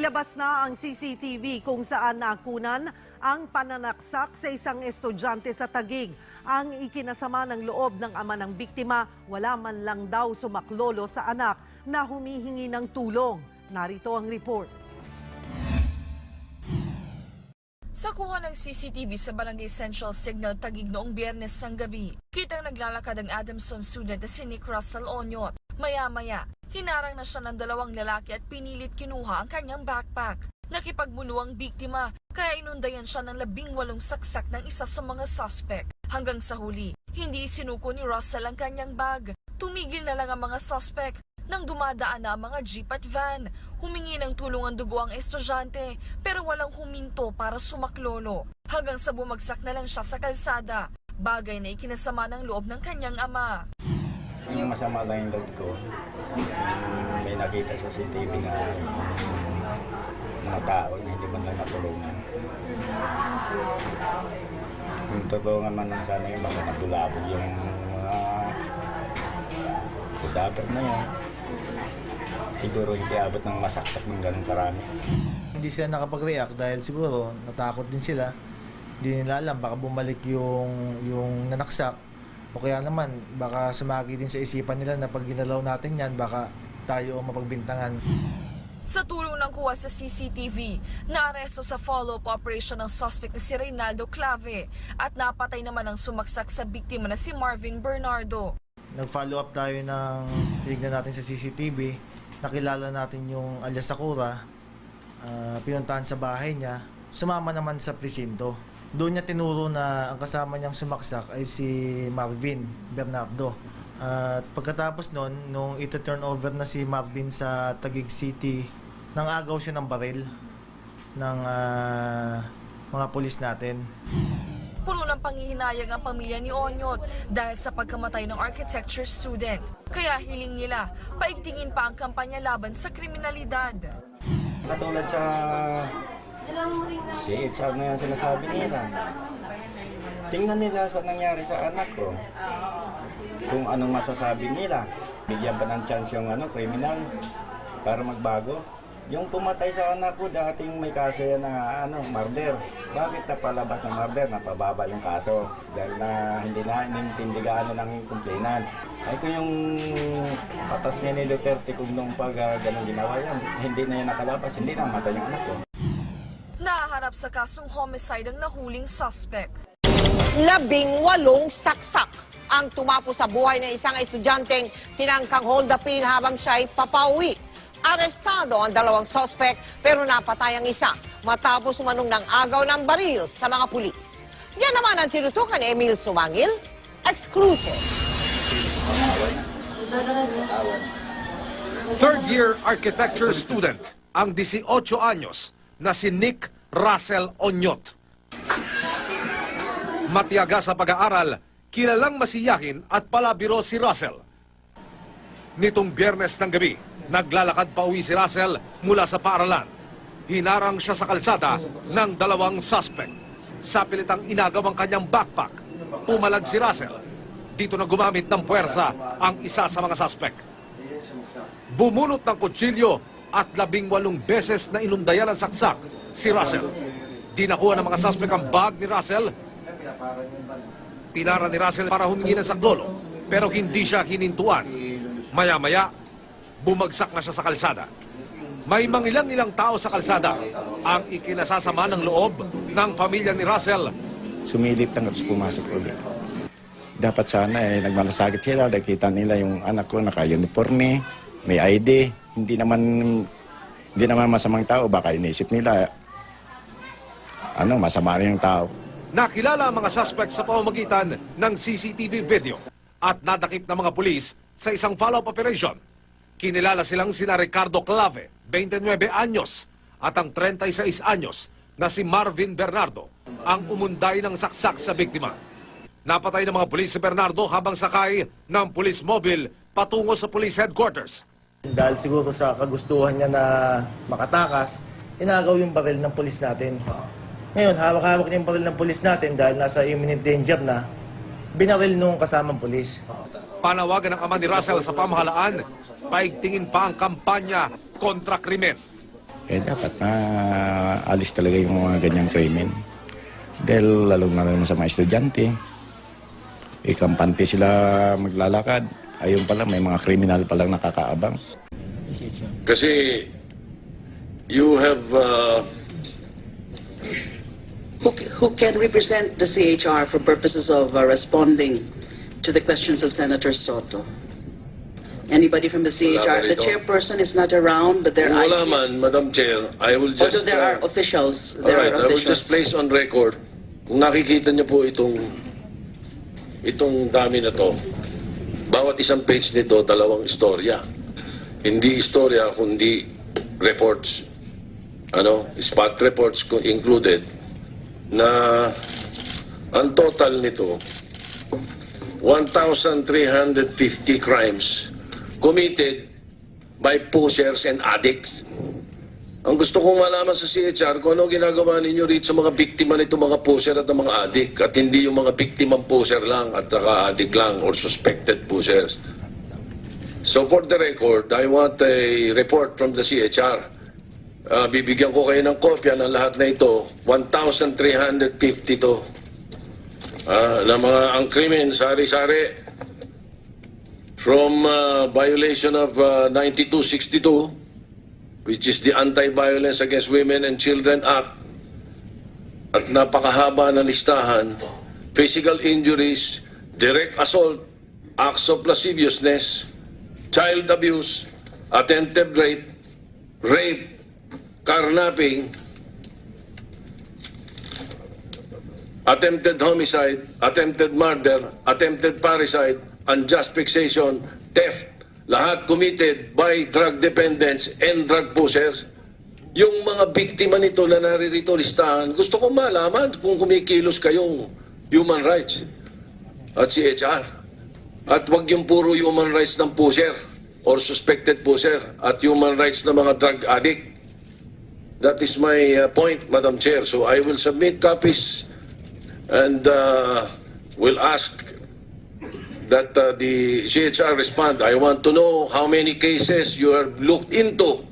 Nilabas na ang CCTV kung saan nakunan ang pananaksak sa isang estudyante sa Tagig. Ang ikinasama ng loob ng ama ng biktima, wala man lang daw sumaklolo sa anak na humihingi ng tulong. Narito ang report. Sa kuha ng CCTV sa Barangay Central Signal Tagig noong biyernes ng gabi, kitang naglalakad ang Adamson student na si Nick Russell Onyot. Maya-maya, hinarang na siya ng dalawang lalaki at pinilit kinuha ang kanyang backpack. Nakipagbulo ang biktima, kaya inundayan siya ng labing walong saksak ng isa sa mga suspect. Hanggang sa huli, hindi sinuko ni Russell ang kanyang bag. Tumigil na lang ang mga suspect nang dumadaan na mga jeep at van. Humingi ng tulong ang dugo ang estudyante pero walang huminto para sumaklolo. Hanggang sa bumagsak na lang siya sa kalsada. Bagay na ikinasama ng loob ng kanyang ama. Yung masama lang yung ko. Kasi may nakita sa CCTV na mga tao na hindi man lang natulungan. Kung tutulungan man lang sana yung mga nabulabog yung mga dapat na yun. Siguro hindi abot ng masaksak ng ganun karami. Hindi sila nakapag-react dahil siguro natakot din sila. Hindi nila alam baka bumalik yung yung nanaksak o kaya naman baka sumagi din sa isipan nila na pag ginalaw natin yan baka tayo ang mapagbintangan. Sa tulong ng kuha sa CCTV, naaresto sa follow-up operation ng suspect na si Reynaldo Clave at napatay naman ang sumaksak sa biktima na si Marvin Bernardo. Nag-follow up tayo ng tinignan natin sa CCTV. Nakilala natin yung alias Sakura. Ah, pinuntahan sa bahay niya. Sumama naman sa presinto. Doon niya tinuro na ang kasama niyang sumaksak ay si Marvin Bernardo. At pagkatapos nun, nung ito turn over na si Marvin sa Taguig City, nangagaw siya ng baril ng ah, mga pulis natin. Ng panghihinayang ang pamilya ni Onyot dahil sa pagkamatay ng architecture student. Kaya hiling nila, paigtingin pa ang kampanya laban sa kriminalidad. Katulad sa si HR na yung sinasabi nila. Tingnan nila sa nangyari sa anak ko. Kung anong masasabi nila. Bigyan pa ng chance yung ano, criminal para magbago. Yung pumatay sa anak ko, dating may kaso yan na ano, murder. Bakit napalabas na murder? Napababa yung kaso. Dahil na hindi na inintindigan ng complainant. Ay kung yung patas niya ni Duterte kung nung pag uh, ganun ginawa yan, hindi na yan nakalabas, hindi na matay yung anak ko. Naharap sa kasong homicide ang nahuling suspect. labing walong saksak ang tumapo sa buhay ng isang estudyanteng tinangkang hold upin habang siya'y papauwi. Arestado ang dalawang suspect pero napatay ang isa matapos umanong ng agaw ng baril sa mga pulis. Yan naman ang tinutukan ni Emil Sumangil. Exclusive. Third-year architecture student ang 18 anyos na si Nick Russell Onyot. Matiyaga sa pag-aaral, kilalang masiyahin at palabiro si Russell. Nitong biyernes ng gabi, naglalakad pa uwi si Russell mula sa paaralan. Hinarang siya sa kalsada ng dalawang suspect. Sa pilitang inagaw ang kanyang backpack, pumalag si Russell. Dito na gumamit ng puwersa ang isa sa mga suspect. Bumunot ng kutsilyo at labing walong beses na inundayan ang saksak si Russell. Di nakuha ng mga suspect ang bag ni Russell. Pinara ni Russell para humingi ng saklolo pero hindi siya hinintuan. Maya-maya, bumagsak na siya sa kalsada. May mangilang-ilang tao sa kalsada ang ikinasasama ng loob ng pamilya ni Russell Sumilip lang tapos pumasok ulit. Dapat sana eh, nagmalasakit sila, nakita nila yung anak ko naka-uniforme, may ID, hindi naman hindi naman masamang tao, baka inisip nila ano, masama rin yung tao. Nakilala ang mga suspect sa pamamagitan ng CCTV video at nadakip ng mga pulis sa isang follow-up operation. Kinilala silang sina Ricardo Clave, 29 anyos, at ang 36 anyos na si Marvin Bernardo, ang umunday ng saksak sa biktima. Napatay ng mga pulis si Bernardo habang sakay ng police mobile patungo sa police headquarters. Dahil siguro sa kagustuhan niya na makatakas, inagaw yung baril ng pulis natin. Ngayon, hawak-hawak niya yung baril ng pulis natin dahil nasa imminent danger na, binaril nung kasamang pulis. Panawagan ng ama ni Russell sa pamahalaan, paigtingin pa ang kampanya kontra krimen. Eh dapat na alis talaga yung mga ganyang krimen. Dahil lalo na rin sa mga estudyante. Ikampante sila maglalakad. Ayun pala, may mga kriminal palang nakakaabang. Kasi you have uh, Who, who can represent the CHR for purposes of uh, responding to the questions of Senator Soto? Anybody from the CHR? The chairperson is not around, but there are wala man, Madam Chair, I will just... Although there are uh, officials, all there right, are I will just officials. place on record, kung nakikita niyo po itong itong dami na to, bawat isang page nito, dalawang istorya. Hindi istorya, kundi reports. Ano, spot reports included na ang total nito 1,350 crimes committed by pushers and addicts. Ang gusto kong malaman sa CHR kung ano ginagawa ninyo rito sa mga biktima nito mga pusher at mga adik at hindi yung mga biktimang pusher lang at saka adik lang or suspected pushers. So for the record, I want a report from the CHR. Ah, bibigyan ko kayo ng kopya ng lahat na ito. 1,350 to. Ah, na mga ang krimen, sari-sari, from uh, violation of uh, 9262, which is the Anti-Violence Against Women and Children Act, at napakahaba na listahan, physical injuries, direct assault, acts of lasciviousness, child abuse, attempted rape, rape, carnapping, attempted homicide, attempted murder, attempted parricide, unjust fixation, theft, lahat committed by drug dependents and drug pushers. Yung mga biktima nito na naririto listahan, gusto ko malaman kung kumikilos kayong human rights at CHR. At wag yung puro human rights ng pusher or suspected pusher at human rights ng mga drug addict. That is my uh, point, Madam Chair. So I will submit copies and uh, will ask that uh, the CHR respond. I want to know how many cases you have looked into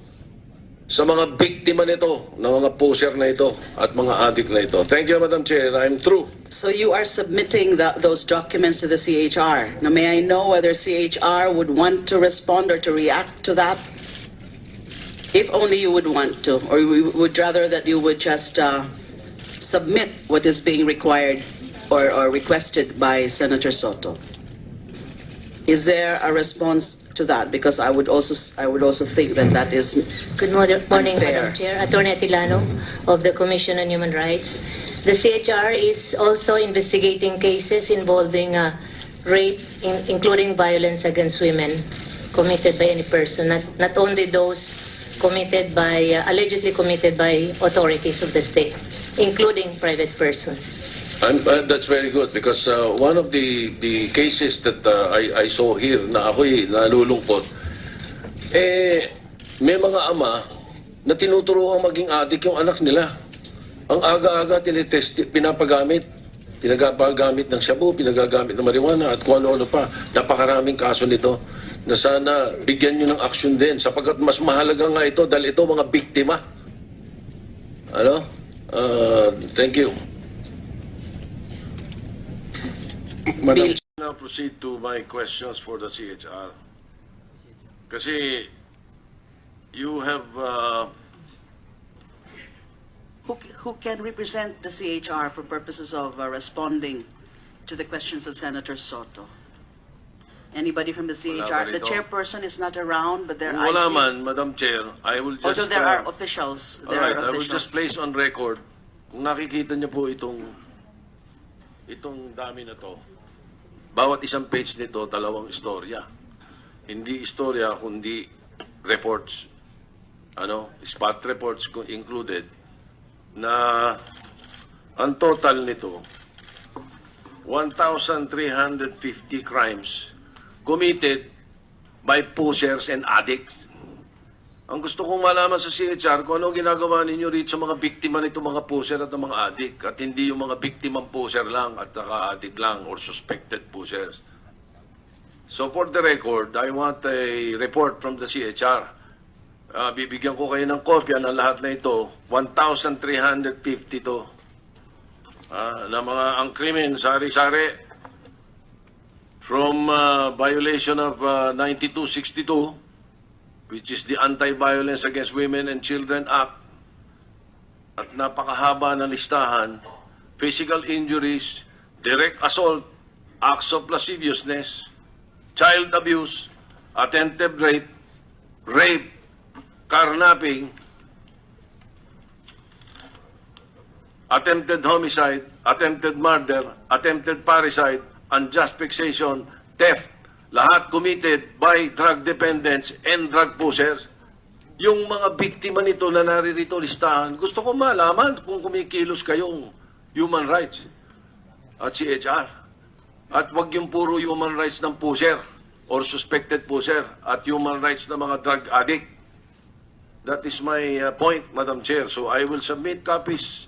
sa mga biktima nito, ng mga poser na ito at mga addict na ito. Thank you, Madam Chair. I'm through. So you are submitting the, those documents to the CHR. Now, may I know whether CHR would want to respond or to react to that? If only you would want to, or we would rather that you would just uh, submit what is being required or, or requested by Senator Soto. Is there a response to that? Because I would also, I would also think that that is Good morning, morning, Madam Chair. Attorney Atilano of the Commission on Human Rights. The CHR is also investigating cases involving uh, rape, in- including violence against women committed by any person, not, not only those committed by, uh, allegedly committed by authorities of the state, including private persons. I'm, uh, that's very good because uh, one of the, the cases that uh, I, I saw here na ako'y nalulungkot, eh, may mga ama na tinuturuan maging adik yung anak nila. Ang aga-aga tinitest, pinapagamit. Pinagagamit ng shabu, pinagagamit ng marijuana at kung ano-ano pa. Napakaraming kaso nito na sana bigyan nyo ng action din sapagkat mas mahalaga nga ito dahil ito mga biktima. Ano? Uh, thank you. Madam, now proceed to my questions for the CHR. Kasi you have uh, Who, who can represent the CHR for purposes of uh, responding to the questions of Senator Soto? Anybody from the CHR? The rito? chairperson is not around, but there are. wala man, Madam Chair, I will just... Although there uh, are officials, there right, are I will just officials. place on record, kung nakikita niyo po itong itong dami na to, bawat isang page nito, dalawang istorya. Hindi istorya, kundi reports. Ano, spot reports included na ang total nito 1,350 crimes committed by pushers and addicts. Ang gusto kong malaman sa CHR kung ano ginagawa ninyo rito sa mga biktima nito mga pusher at mga adik at hindi yung mga biktimang pusher lang at saka adik lang or suspected pushers. So for the record, I want a report from the CHR. Ah, bibigyan ko kayo ng kopya ng lahat na ito. 1,350 to. Ah, na mga ang krimen, sari-sari. From ah, violation of ah, 9262, which is the Anti-Violence Against Women and Children Act, at napakahaba na listahan, physical injuries, direct assault, acts of lasciviousness, child abuse, attempted rape, rape, carnapping, attempted homicide, attempted murder, attempted parricide, unjust fixation, theft, lahat committed by drug dependents and drug pushers. Yung mga biktima nito na naririto listahan, gusto ko malaman kung kumikilos kayong human rights at CHR. At wag yung puro human rights ng pusher or suspected pusher at human rights ng mga drug addict. That is my uh, point, Madam Chair. So I will submit copies